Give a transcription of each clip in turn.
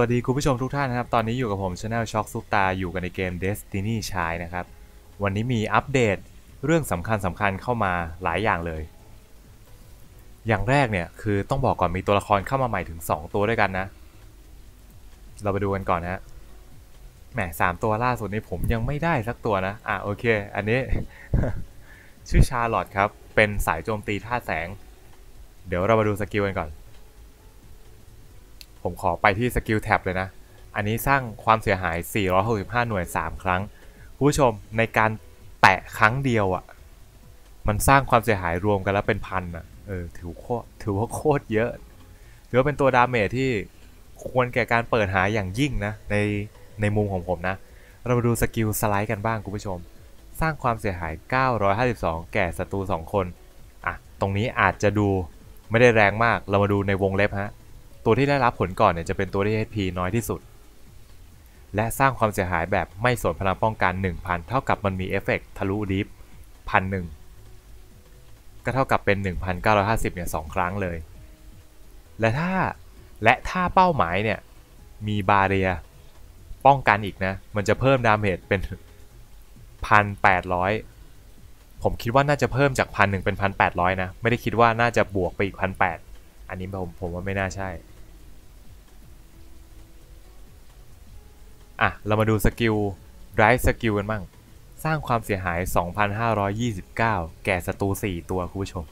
วัสดีคุณผู้ชมทุกท่านนะครับ ตอนนี้อยู่กับผมช anel ช็อกซุปตาอยู่กันในเกม Destiny ชายนะครับ วันนี้มีอัปเดตเรื่องสำคัญสำคัญเข้ามาหลายอย่างเลย อย่างแรกเนี่ยคือต้องบอกก่อนมีตัวละครเข้ามาใหม่ถึง 2 ตัวด้วยกันนะ เราไปดูกันก่อนนะแหมสามตัวล่าสุดนี้ผมยังไม่ได้สักตัวนะ อะโอเค อันนี้ ชื่อชาร์ลอตครับ เป็นสายโจมตีท่าแสง เดี๋ยวเรามาดูสกิลกันก่อน ผมขอไปที่สกิลแท็บเลยนะ อันนี้สร้างความเสียหาย 465 หน่วย 3 ครั้ง คุณผู้ชมในการแตะครั้งเดียวอะ่ะ มันสร้างความเสียหายรวมกันแล้วเป็นพันอะ่ะ เออ ถือโคถือว่าโคตรเยอะ ถือว่าเป็นตัวดาเมจที่ควรแก่การเปิดหาอย่างยิ่งนะ ในในมุมของผมนะ เรามาดูสกิลสไลด์กันบ้างคุณผู้ชม สร้างความเสียหาย 952 แก่ศัตรู 2 คน อะ ตรงนี้อาจจะดูไม่ได้แรงมาก เรามาดูในวงเล็บฮะ ตัวที่ได้รับผลก่อนเนี่ยจะเป็นตัวที่ HP น้อยที่สุด และสร้างความเสียหายแบบไม่สนพลังป้องกัน 1,000 เท่ากับมันมีเอฟเฟกทะลุดิฟพันหนึ่งก็เท่ากับเป็น 1,950เนี่ยสองครั้งเลย และถ้าและถ้าเป้าหมายเนี่ยมีบาเรียป้องกันอีกนะ มันจะเพิ่มดาเมจเป็น 1,800 ผมคิดว่าน่าจะเพิ่มจากพันหนึ่งเป็น 1,800 นะ ไม่ได้คิดว่าน่าจะบวกไปอีก 1,800 อันนี้ผมผมว่าไม่น่าใช่ อะ เรามาดูสกิล Drive สกิลกันบ้าง สร้างความเสียหาย 2,529 แก่ศัตรู 4 ตัว คุณผู้ชม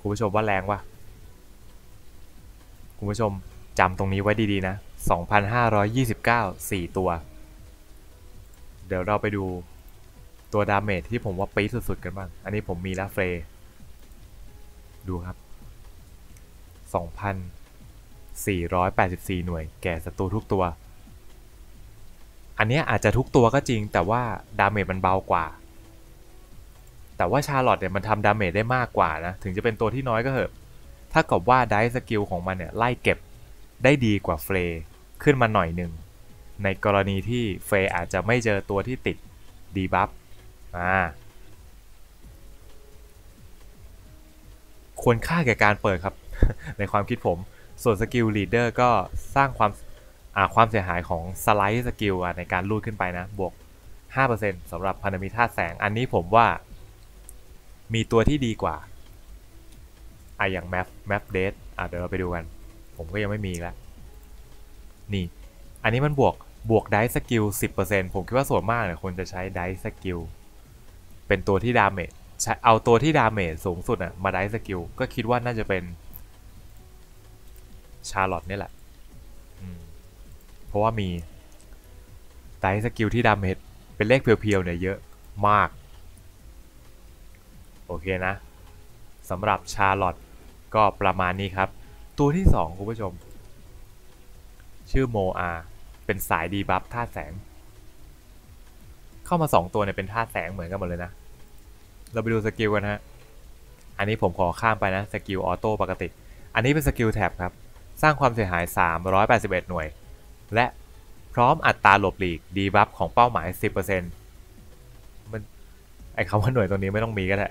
คุณผู้ชมว่าแรงวะคุณผู้ชมจำตรงนี้ไว้ดีๆนะ 2,529 4 ตัว เดี๋ยวเราไปดูตัวดาเมจที่ผมว่าปี๊ดสุดๆกันบ้าง อันนี้ผมมีแล้วเฟรดูครับ 2,484 หน่วยแก่ศัตรูทุกตัว อันนี้อาจจะทุกตัวก็จริง แต่ว่าดาเมจมันเบากว่า แต่ว่าชาร์ลอตเนี่ยมันทำดาเมจได้มากกว่านะ ถึงจะเป็นตัวที่น้อยก็เหอะ ถ้ากับว่าได้สกิลของมันเนี่ยไล่เก็บได้ดีกว่าเฟรขึ้นมาหน่อยหนึ่ง ในกรณีที่เฟรอาจจะไม่เจอตัวที่ติดดีบัฟอ่าควรค่าแก่การเปิดครับ ในความคิดผม ส่วนสกิลลีดเดอร์ก็สร้างความ ความเสียหายของสไลด์สกิลในการลูดขึ้นไปนะ บวก 5%สำหรับพันธมิตรธาตุแสง อันนี้ผมว่า มีตัวที่ดีกว่าอะอย่างแมปแมปเดทอะเดี๋ยวเราไปดูกัน ผมก็ยังไม่มีแล้วนี่ อันนี้มันบวกบวกไดสกิล 10%ผมคิดว่าส่วนมากเนี่ยควรจะใช้ไดสกิลเป็นตัวที่ดาเมจเอาตัวที่ดาเมจสูงสุดอะมาไดสกิลก็คิดว่าน่าจะเป็นชาร์ลอตนี่แหละ ราะว่ามีไดสกิลที่ดาเมจเป็นเลขเพียวๆเนี่ยเยอะมาก โอเคนะสำหรับชาร์ลอตก็ประมาณนี้ครับ ตัวที่ 2 คุณผู้ชม ชื่อโมอาเป็นสายดีบัฟธาตุแสง เข้ามา 2 ตัวเนี่ยเป็นธาตุแสงเหมือนกันหมดเลยนะ เราไปดูสกิลกันฮะ อันนี้ผมขอข้ามไปนะ สกิลออโต้ปกติ อันนี้เป็นสกิลแท็บครับ สร้างความเสียหาย 381 หน่วย และพร้อมอัตราหลบหลีกดีบัฟของเป้าหมาย 10%มันไอคำว่าหน่วยตัวนี้ไม่ต้องมีก็ได้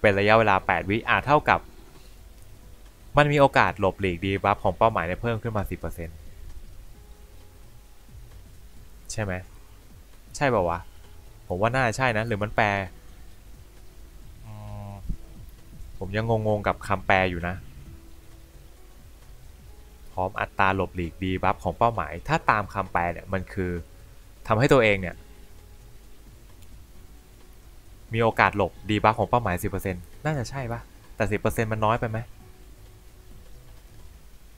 เป็นระยะเวลา 8 วิอาจเท่ากับ มันมีโอกาสหลบหลีกดีบัฟของเป้าหมายในเพิ่มขึ้นมา 10%ใช่ไหม ใช่ป่าวะ ผมว่าน่าใช่นะ หรือมันแปล ผมยังงงๆกับคำแปลอยู่นะ ร้อมอัตราหลบหลีกดีบัฟของเป้าหมาย ถ้าตามคำแปลเนี่ยมันคือทำให้ตัวเองเนี่ยมีโอกาสหลบดีบัฟของเป้าหมาย 10%น่าจะใช่ปะแต่ 10%มันน้อยไปไหม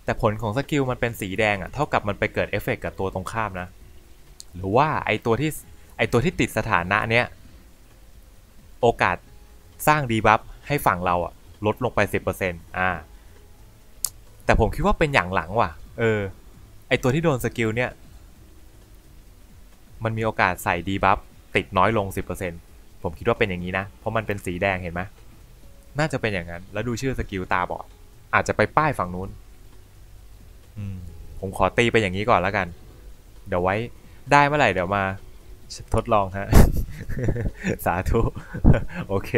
แต่ผลของสกิลมันเป็นสีแดงอะ่ะเท่ากับมันไปเกิดเอฟเฟกกับตัวตรงข้ามนะ หรือว่าไอตัวที่ไอตัวที่ติดสถานะเนี้ยโอกาสสร้างดีบัฟให้ฝั่งเราอะลดลงไป 10%อ่า แต่ผมคิดว่าเป็นอย่างหลังว่ะ เออ ไอตัวที่โดนสกิลเนี่ย มันมีโอกาสใส่ดีบัฟติดน้อยลง 10%ผมคิดว่าเป็นอย่างนี้นะ เพราะมันเป็นสีแดงเห็นไหมน่าจะเป็นอย่างนั้น แล้วดูชื่อสกิลตาบอด อาจจะไปป้ายฝั่งนู้น อืม ผมขอตีไปอย่างนี้ก่อนแล้วกัน เดี๋ยวไว้ได้เมื่อไหร่เดี๋ยวมาทดลองฮะ สาธุ โอเค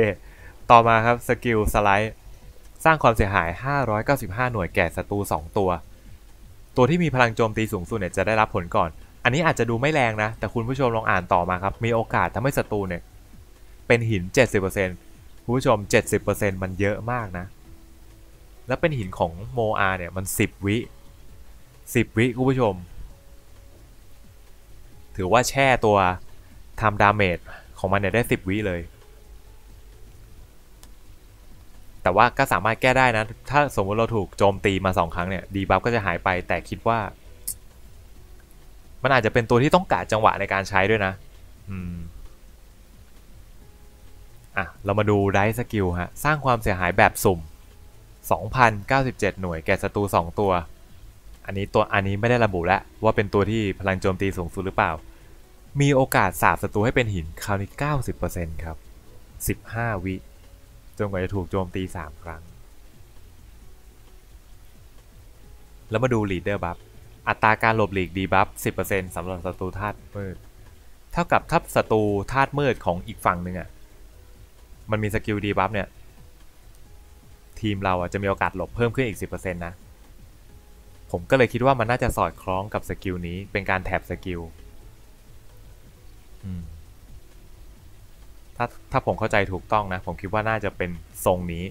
ต่อมาครับสกิลสไลด์ สร้างความเสียหาย 595 หน่วยแก่ศัตรู 2 ตัว ตัวที่มีพลังโจมตีสูงสุดเนี่ยจะได้รับผลก่อน อันนี้อาจจะดูไม่แรงนะ แต่คุณผู้ชมลองอ่านต่อมาครับ มีโอกาสทำให้ศัตรูเนี่ยเป็นหิน 70%คุณผู้ชม 70%มันเยอะมากนะ แล้วเป็นหินของโมอาเนี่ยมัน 10 วิ 10 วิคุณผู้ชม ถือว่าแช่ตัวทำดาเมจของมันเนี่ยได้ 10 วิเลย แต่ว่าก็สามารถแก้ได้นะ ถ้าสมมติเราถูกโจมตีมา 2 ครั้งเนี่ยดีบัฟก็จะหายไปแต่คิดว่า มันอาจจะเป็นตัวที่ต้องกะจังหวะในการใช้ด้วยนะ อืมอะ เรามาดูไดสกิลฮะ สร้างความเสียหายแบบสุ่ม 2,097 หน่วยแก่ศัตรู 2 ตัว อันนี้ตัวอันนี้ไม่ได้ระบุแล้วว่าเป็นตัวที่พลังโจมตีสูงสุดหรือเปล่า มีโอกาสสาบศัตรูให้เป็นหินคราวนี้ 90%ครับ 15 วิ จนกว่าจะถูกโจมตี 3 ครั้ง แล้วมาดู leader buff อัตราการหลบหลีกดีบัฟ 10%สำหรับศัตรูธาตุมืด เท่ากับถ้าศัตรูธาตุมืดของอีกฝั่งหนึ่งอะ มันมีสกิลดีบัฟเนี่ย ทีมเราอะจะมีโอกาสหลบเพิ่มขึ้นอีก 10%นะ ผมก็เลยคิดว่ามันน่าจะสอดคล้องกับสกิลนี้เป็นการแท็บสกิล อืม ถ้าถ้าผมเข้าใจถูกต้องนะ ผมคิดว่าน่าจะเป็นทรงนี้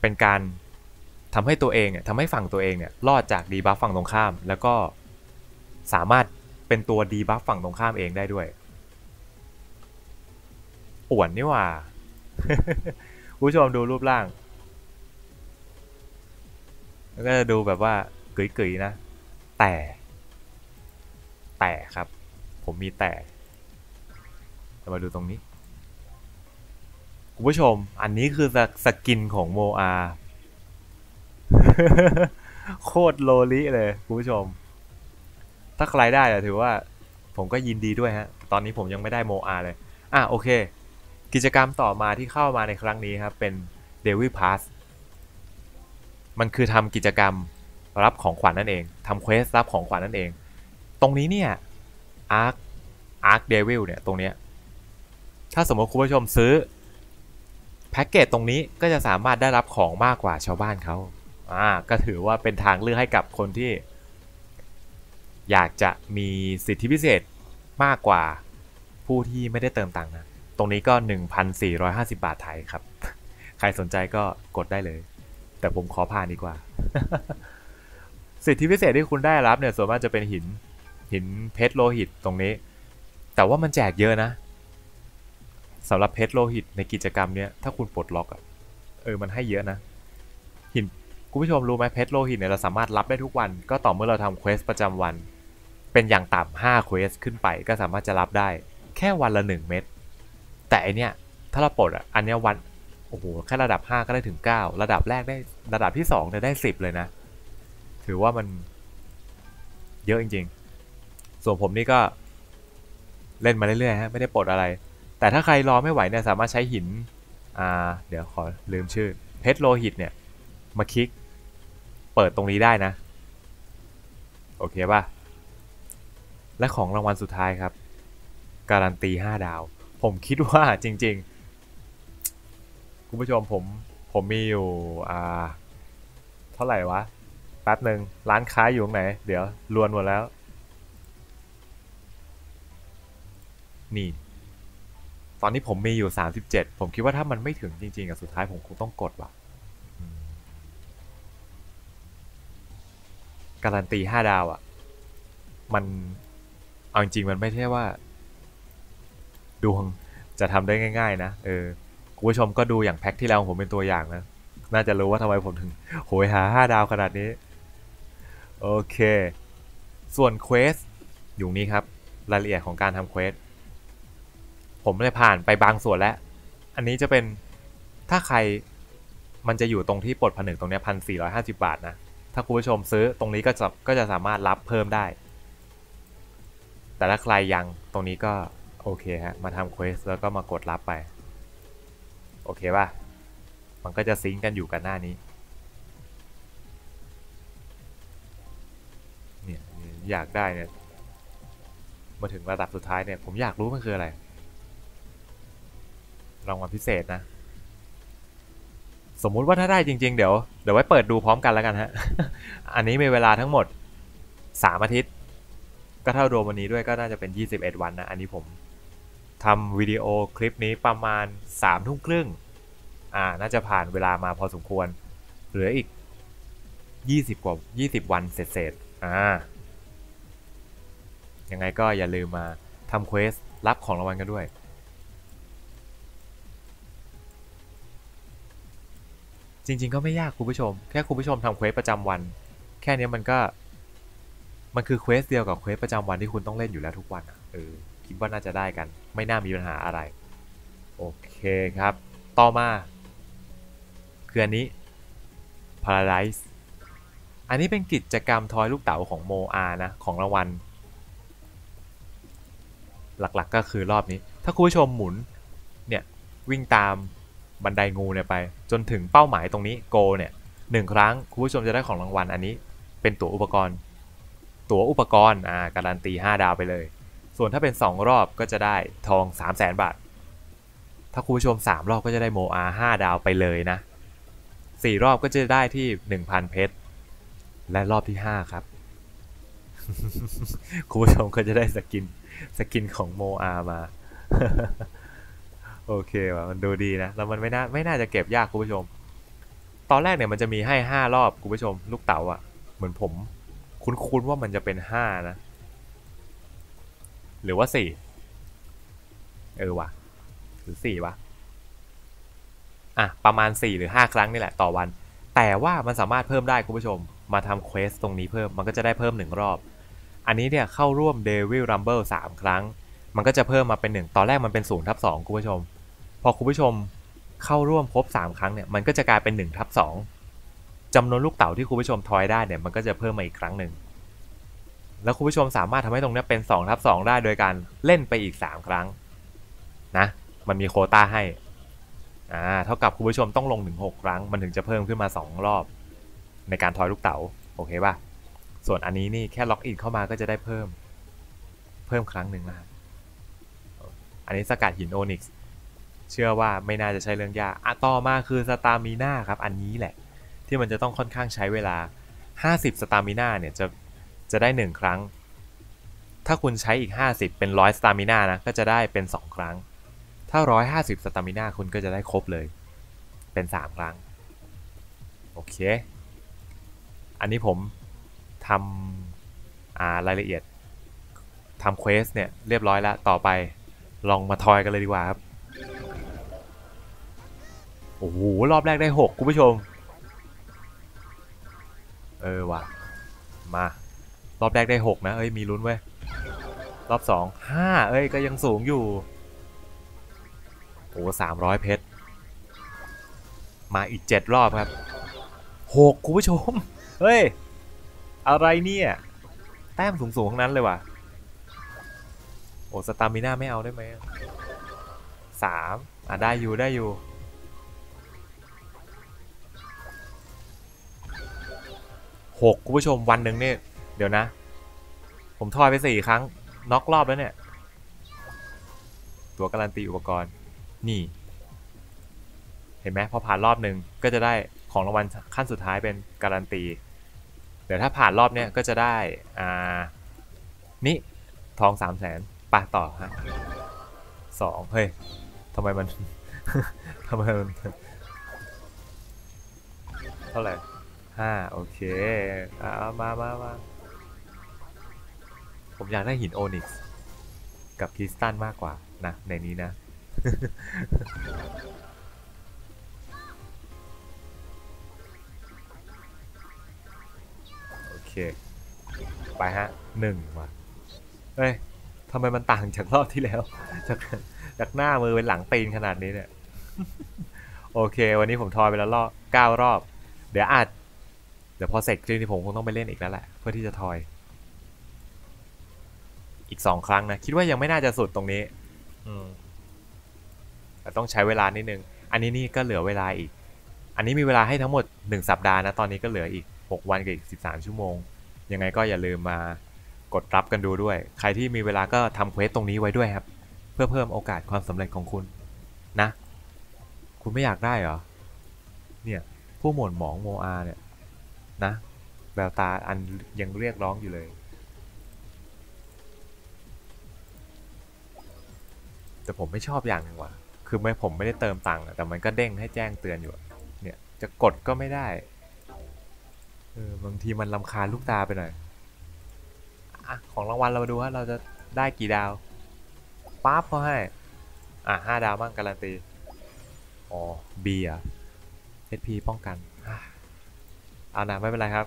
เป็นการทำให้ตัวเองเนี่ยทำให้ฝั่งตัวเองเนี่ยรอดจากดีบัฟฝั่งตรงข้าม แล้วก็สามารถเป็นตัวดีบัฟฝั่งตรงข้ามเองได้ด้วยป่วนนี่หว่าผู้ชมดูรูปร่าง แล้วก็จะดูแบบว่าเกยๆนะ แต่ แต่ครับ ผมมีแต่ มาดูตรงนี้ คุณผู้ชม อันนี้คือสกินของโมอา โคตรโลลิเลย คุณผู้ชม ถ้าใครได้ถือว่า ผมก็ยินดีด้วยฮะ ตอนนี้ผมยังไม่ได้โมอาเลย อะโอเค กิจกรรมต่อมาที่เข้ามาในครั้งนี้ครับ เป็น d e v i l Pass มันคือทำกิจกรรมรับของขวัญนนั่นเองทำเควสรับของขวัญนนั่นเอง ตรงนี้เนี่ย Arc Arc Devil เนี่ยตรงเนี้ยถ้าสมมติคุณผู้ชมซื้อ แพ็กเกจตรงนี้ก็จะสามารถได้รับของมากกว่าชาวบ้านเขาอ่าก็ถือว่าเป็นทางเลือกให้กับคนที่ อยากจะมีสิทธิพิเศษมากกว่าผู้ที่ไม่ได้เติมตังค์นะ ตรงนี้ก็ 1,450 บาทไทยครับ ใครสนใจก็กดได้เลย แต่ผมขอผ่านดีกว่า สิทธิพิเศษที่คุณได้รับเนี่ยส่วนมากจะเป็นหินหินเพชรโลหิตตรงนี้ แต่ว่ามันแจกเยอะนะ สำหรับเพชรโลหิตในกิจกรรมเนี้ยถ้าคุณปลดล็อกอะเออมันให้เยอะนะหินคุณผู้ชมรู้ไหมเพชรโลหิตเนี่ยเราสามารถรับได้ทุกวัน ก็ต่อเมื่อเราทำเควสประจำวัน เป็นอย่างต่ำห้าเควสขึ้นไปก็สามารถจะรับได้ แค่วันละหนึ่งเม็ดแต่อันเนี้ยถ้าเราปลดอะอันเนี้ยวันโอ้โหแค่ระดับ 5 ก็ได้ถึง 9 ระดับแรกได้ระดับที่2เนี่ยได้ 10 เลยนะ ถือว่ามันเยอะจริงๆ ส่วนผมนี่ก็เล่นมาเรื่อยๆฮะไม่ได้ปลดอะไร แต่ถ้าใครรอไม่ไหวเนี่ยสามารถใช้หินอ่าเดี๋ยวขอลืมชื่อเพชรโลหิตเนี่ยมาคลิกเปิดตรงนี้ได้นะ โอเคป่ะ และของรางวัลสุดท้ายครับ การันตี 5 ดาว ผมคิดว่าจริงๆ คุณผู้ชมผมผมมีอยู่อ่าเท่าไหร่วะ แป๊บหนึ่งร้านค้าอยู่ตรงไหน เดี๋ยวรวนหมดแล้ว นี่ ตอนนี้ผมมีอยู่ 37 ผมคิดว่าถ้ามันไม่ถึงจริงๆอะสุดท้ายผมคงต้องกดว่ะการันตี5ดาวอะมันเอาจริงๆมันไม่ใช่ว่า ดวงจะทำได้ง่าย ๆ นะเออคุณผู้ชมก็ดูอย่างแพ็คที่แล้วของผมเป็นตัวอย่างนะ น่าจะรู้ว่าทำไมผมถึง โหยหา5ดาวขนาดนี้ โอเค ส่วนเควสอยู่นี้ครับ รายละเอียดของการทำเควส ผมได้ผ่านไปบางส่วนแล้ว อันนี้จะเป็นถ้าใครมันจะอยู่ตรงที่ปลดผนึกตรงนี้พันสี่ร้อยห้าสิบาทนะ ถ้าคุณผู้ชมซื้อตรงนี้ก็จะก็จะสามารถรับเพิ่มได้ แต่ถ้าใครยังตรงนี้ก็โอเคฮะ มาทำเควสแล้วก็มากดรับไป โอเคป่ะ มันก็จะซิงกันอยู่กันหน้านี้เนี่ยอยากได้เนี่ย มาถึงระดับสุดท้ายเนี่ย ผมอยากรู้มันคืออะไร รางวัลพิเศษนะ สมมุติว่าถ้าได้จริง ๆ เดี๋ยวเดี๋ยวไว้เปิดดูพร้อมกันแล้วกันฮะ อันนี้มีเวลาทั้งหมด3อาทิตย์ ก็เท่ารวมวันนี้ด้วยก็น่าจะเป็น 21 วันนะ อันนี้ผมทำวิดีโอคลิปนี้ประมาณ3ทุ่มครึ่ง อ่า น่าจะผ่านเวลามาพอสมควร เหลืออีก 20 กว่า 20 วันเสร็จๆอ่า ยังไงก็อย่าลืมมาทำเควสรับของรางวัลกันด้วย จริง ๆ ก็ไม่ยากคุณผู้ชม แค่คุณผู้ชมทำเควสประจำวัน แค่นี้มันก็ มันคือเควสเดียวกับเควสประจำวันที่คุณต้องเล่นอยู่แล้วทุกวันอะเออคิดว่าน่าจะได้กัน ไม่น่ามีปัญหาอะไร โอเคครับ ต่อมา คืออันนี้ Paradise อันนี้เป็นกิจกรรมทอยลูกเต๋าของโมอานะ ของรางวัล หลักๆก็คือรอบนี้ ถ้าคุณผู้ชมหมุน เนี่ย วิ่งตาม บันไดงูเนี่ยไป จนถึงเป้าหมายตรงนี้โกเนี่ยหนึ่งครั้งคุณผู้ชมจะได้ของรางวัลอันนี้ เป็นตั๋วอุปกรณ์ ตั๋วอุปกรณ์อ่าการันตี 5 ดาวไปเลย ส่วนถ้าเป็น 2 รอบก็จะได้ทอง 3 0 0แสนบาท ถ้าคุณผู้ชม 3 รอบก็จะได้โมอา5ดาวไปเลยนะ 4 รอบก็จะได้ที่ 1,000 เพชร และรอบที่ 5 ครับ คุณผู้ชมก็จะได้สกินสกินของโมอามา โอเคว่ะมันดูดีนะแล้วมันไม่น่าไม่น่าจะเก็บยากคุณผู้ชม ตอนแรกเนี่ยมันจะมีให้ห้ารอบคุณผู้ชม ลูกเต๋าอะ่ะ เหมือนผม คุ้นๆว่ามันจะเป็นห้านะ หรือว่าสี่เออว่ะหรือสี่วะอะประมาณสี่หรือห้าครั้งนี่แหละต่อวัน แต่ว่ามันสามารถเพิ่มได้คุณผู้ชม มาทำเควสตรงนี้เพิ่มมันก็จะได้เพิ่มหนึ่งรอบ อันนี้เนี่ยเข้าร่วม Devil Rumble 3 ครั้งมันก็จะเพิ่มมาเป็น 1 ตอนแรกมันเป็น0ทับ2คุณผู้ชม พอคุณผู้ชมเข้าร่วมครบ 3 ครั้งเนี่ยมันก็จะกลายเป็น1ทับ2จำนวนลูกเต๋าที่คุณผู้ชมทอยได้เนี่ยมันก็จะเพิ่มมาอีกครั้งหนึ่งแล้วคุณผู้ชมสามารถทำให้ตรงนี้เป็น2ทับ2ได้โดยการเล่นไปอีก 3 ครั้งนะมันมีโคต้าให้อ่าเท่ากับคุณผู้ชมต้องลงถึง6ครั้ง มันถึงจะเพิ่มขึ้นมา 2 รอบ ในการทอยลูกเต๋าโอเคป่ะส่วนอันนี้นี่แค่ล็อกอินเข้ามาก็จะได้เพิ่ม เพิ่มครั้งหนึ่งนะอันนี้สกัดหินโอนิกส์ เชื่อว่าไม่น่าจะใช่เรื่องยากอะต่อมาคือสตามิน่าครับ อันนี้แหละ ที่มันจะต้องค่อนข้างใช้เวลา 50 สตามิน่าเนี่ยจะจะได้ 1 ครั้ง ถ้าคุณใช้อีก 50 เป็น100สตามิน่านะก็จะได้เป็น 2 ครั้ง ถ้า 150 สตามิน่าคุณก็จะได้ครบเลย เป็น 3 ครั้ง โอเค อันนี้ผมทำรายละเอียดทำเควสเนี่ยเรียบร้อยแล้ว ต่อไปลองมาทอยกันเลยดีกว่าครับ โอ้โห รอบแรกได้ 6 คุณผู้ชม เออว่ะ มา รอบแรกได้ 6 นะ เอ้ย มีลุ้นเว้ย รอบ 2 5 เอ้ย ก็ยังสูงอยู่ โอ้สามร้อยเพชร มาอีก 7 รอบครับ 6 คุณผู้ชม เฮ้ย อะไรเนี่ย แต้มสูงๆทั้งนั้นเลยว่ะ โอ้ สตามิน่าไม่เอาได้ไหมสามอะ ได้อยู่ได้อยู่ หกคุณผู้ชมวันหนึ่งเนี่ยเดี๋ยวนะ ผมทอยไปสี่ครั้งน็อกรอบแล้วเนี่ย ตัวการันตีอุปกรณ์ นี่ เห็นไหมพอผ่านรอบหนึ่งก็จะได้ของรางวัลขั้นสุดท้ายเป็นการันตีเดี๋ยวถ้าผ่านรอบเนี้ยก็จะได้อ่านี่ทองสามแสนปะต่อฮะสองเฮ้ยทำไมมันทำไมมันเท่าไหร่ ห้าโอเคอ่ามามามาผมอยากได้หินโอนิกส์กับคริสตัลมากกว่านะในนี้นะ โอเค ไปฮะหนึ่งว่ะเฮ้ยทำไมมันต่างจากรอบที่แล้ว จากจากหน้ามือเป็นหลังตีนขนาดนี้เนี่ย โอเค วันนี้ผมทอยไปแล้วรอบเก้ารอบ เดี๋ยวอาจ ดี๋ยวพอเสร็จคลิปนี้ผมคงต้องไปเล่นอีกแล้วแหละ เพื่อที่จะทอย อีกสองครั้งนะ คิดว่ายังไม่น่าจะสุดตรงนี้ อืมแต่ต้องใช้เวลานิดนึง อันนี้นี่ก็เหลือเวลาอีก อันนี้มีเวลาให้ทั้งหมด 1 สัปดาห์นะ ตอนนี้ก็เหลืออีก 6 วันกับอีก 13 ชั่วโมง ยังไงก็อย่าลืมมากดรับกันดูด้วย ใครที่มีเวลาก็ทำเควสตรงนี้ไว้ด้วยครับ เพื่อเพิ่มโอกาสความสำเร็จของคุณนะ คุณไม่อยากได้เหรอ เนี่ย ผู้หมวดหมองโมอาเนี่ย นะแววตาอันยังเรียกร้องอยู่เลย แต่ผมไม่ชอบอย่างนึงว่ะคือไม่ผมไม่ได้เติมตังค์แต่มันก็เด้งให้แจ้งเตือนอยู่เนี่ยจะกดก็ไม่ได้เออบางทีมันลำคาญลูกตาไปหน่อยอะของรางวัลเรามาดูว่าเราจะได้กี่ดาวปั๊บเขาให้อะห้าดาวบ้างการันตีอ๋อ B อะ HP ป้องกัน เอานะไม่เป็นไรครับ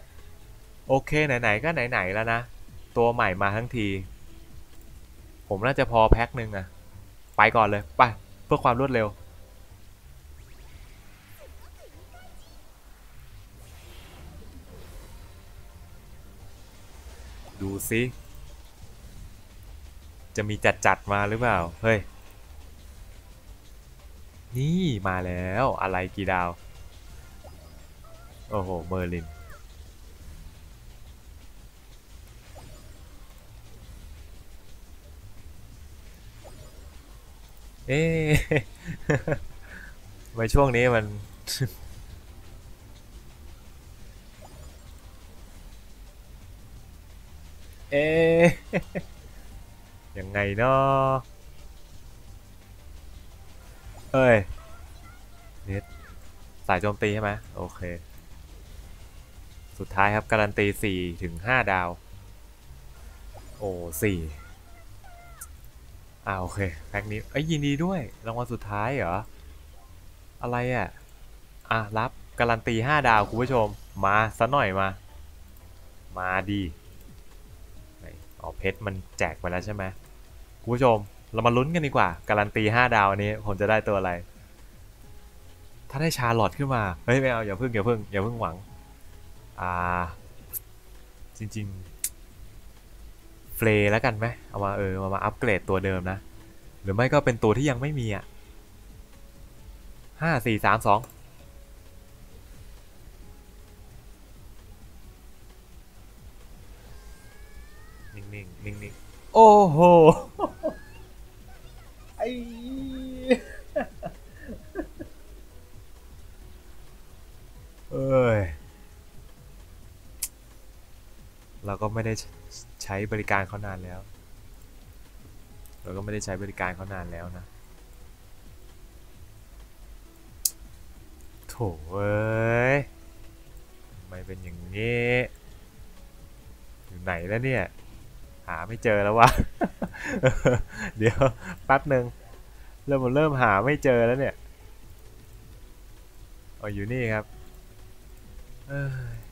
โอเคไหนๆก็ไหนๆแล้วนะ ตัวใหม่มาทั้งที ผมน่าจะพอแพ็คหนึ่งอะไปก่อนเลย ไป เพื่อความรวดเร็ว ดูซิจะมีจัดจัดๆมาหรือเปล่า เฮ้ย นี่มาแล้วอะไรกี่ดาว โอ้โหเมอร์ลิน เอ๊ะไมช่วงนี้มัน เอ๊ะยังไงเนาะเอ้ยเน็ตสายโจมตีใช่ไหมโอเค สุดท้ายครับ การันตีสี่ถึงห้าดาว โอ้สี่อ่าโอเคแพ็คนี้เอ้ยยินดีด้วย รางวัลสุดท้ายเหรอ อะไรอะ อะ รับ การันตีห้าดาว คุณผู้ชม มาซะหน่อยมา มาดีอ๋อเพชรมันแจกไปแล้วใช่ไหมคุณผู้ชม เรามาลุ้นกันดีกว่า การันตีห้าดาวอันนี้ ผมจะได้ตัวอะไร ถ้าได้ชาลอตขึ้นมา เฮ้ย ไม่เอา อย่าเพิ่งอย่าเพิ่งอย่าเพิ่งหวัง อ่า จริง ๆ เฟลแล้วกันไหมเอามาเออมามาอัปเกรดตัวเดิมนะ หรือไม่ก็เป็นตัวที่ยังไม่มีอะห้าสี่สามสองนิ่งๆนิ่งๆโอ้โหไอ้เอ้ย เราก็ไม่ได้ใช้บริการเขานานแล้ว เราก็ไม่ได้ใช้บริการเขานานแล้วนะโถเอ้ยทำไมเป็นอย่างนี้ อยู่ไหนแล้วเนี่ย หาไม่เจอแล้ววะ เดี๋ยวแป๊บหนึ่งเริ่มเริ่มหาไม่เจอแล้วเนี่ย อ๋ออยู่นี่ครับ เอ้ย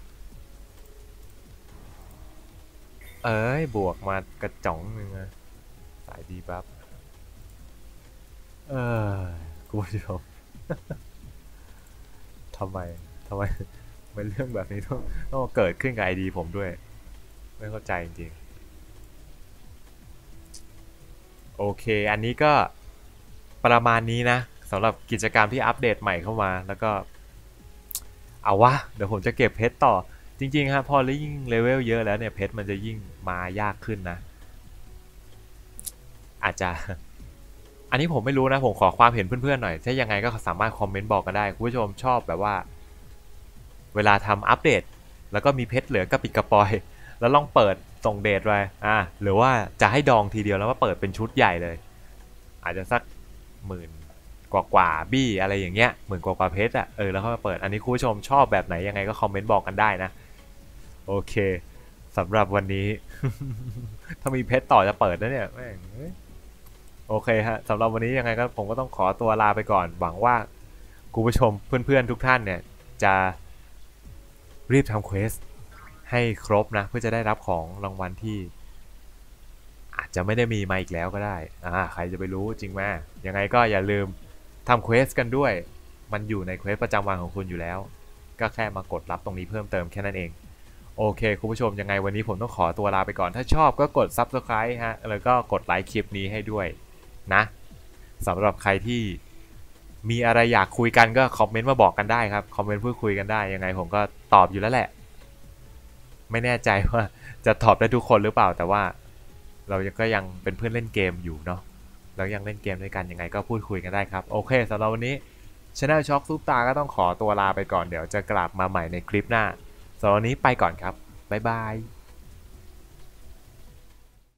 เอ้ย บวกมากระจ่องหนึ่งอะสายดีบัฟเออคุณผู้ชมทำไมทำไมเป็นเรื่องแบบนี้ต้องต้องเกิดขึ้นกับไอดีผมด้วย ไม่เข้าใจจริงๆ โอเค อันนี้ก็ประมาณนี้นะสำหรับกิจกรรมที่อัปเดตใหม่เข้ามา แล้วก็ เอาวะ เดี๋ยวผมจะเก็บเพชรต่อ จริงๆครับพอยิ่งเลเวลเยอะแล้วเนี่ยเพชรมันจะยิ่งมายากขึ้นนะ อาจจะ อันนี้ผมไม่รู้นะ ผมขอความเห็นเพื่อนๆหน่อย ถ้ายังไงก็สามารถคอมเมนต์บอกกันได้คุณผู้ชมชอบแบบว่า เวลาทำอัปเดต แล้วก็มีเพชรเหลือกระปิดกระปอย แล้วลองเปิดส่งเดทไปอ่าหรือว่าจะให้ดองทีเดียวแล้วว่าเปิดเป็นชุดใหญ่เลย อาจจะสักหมื่นกว่ากว่าบี้อะไรอย่างเงี้ยหมื่นกว่ากว่าเพชรอะเออแล้วเข้ามาเปิดอันนี้คุณผู้ชมชอบแบบไหนยังไงก็คอมเมนต์บอกกันได้นะ โอเคสำหรับวันนี้ ถ้ามีเพชรต่อจะเปิดนะเนี่ยแม่งโอเคฮะสำหรับวันนี้ยังไงก็ผมก็ต้องขอตัวลาไปก่อน หวังว่าคุณผู้ชมเพื่อนๆทุกท่านเนี่ย จะรีบทำเควสให้ครบนะ เพื่อจะได้รับของรางวัลที่ อาจจะไม่ได้มีมาอีกแล้วก็ได้อ่าใครจะไปรู้จริงไหมยังไงก็อย่าลืมทำเควสกันด้วย มันอยู่ในเควสประจำวันของคุณอยู่แล้ว ก็แค่มากดรับตรงนี้เพิ่มเติมแค่นั้นเอง โอเค คุณผู้ชมยังไงวันนี้ผมต้องขอตัวลาไปก่อน ถ้าชอบก็กด Subscribe ฮะ แล้วก็กดไลค์คลิปนี้ให้ด้วยนะสำหรับใครที่มีอะไรอยากคุยกันก็คอมเมนต์มาบอกกันได้ครับ คอมเมนต์พูดคุยกันได้ ยังไงผมก็ตอบอยู่แล้วแหละ ไม่แน่ใจว่าจะตอบได้ทุกคนหรือเปล่า แต่ว่า เรายัก็ยังเป็นเพื่อนเล่นเกมอยู่เนาะเรายังเล่นเกมด้วยกันยังไงก็พูดคุยกันได้ครับ โอเคสำหรับวันนี้ชาแนลช็อกซุปตาก็ต้องขอตัวลาไปก่อนเดี๋ยวจะกลับมาใหม่ในคลิปหน้า สำหรับวันนี้ไปก่อนครับ บ๊ายบาย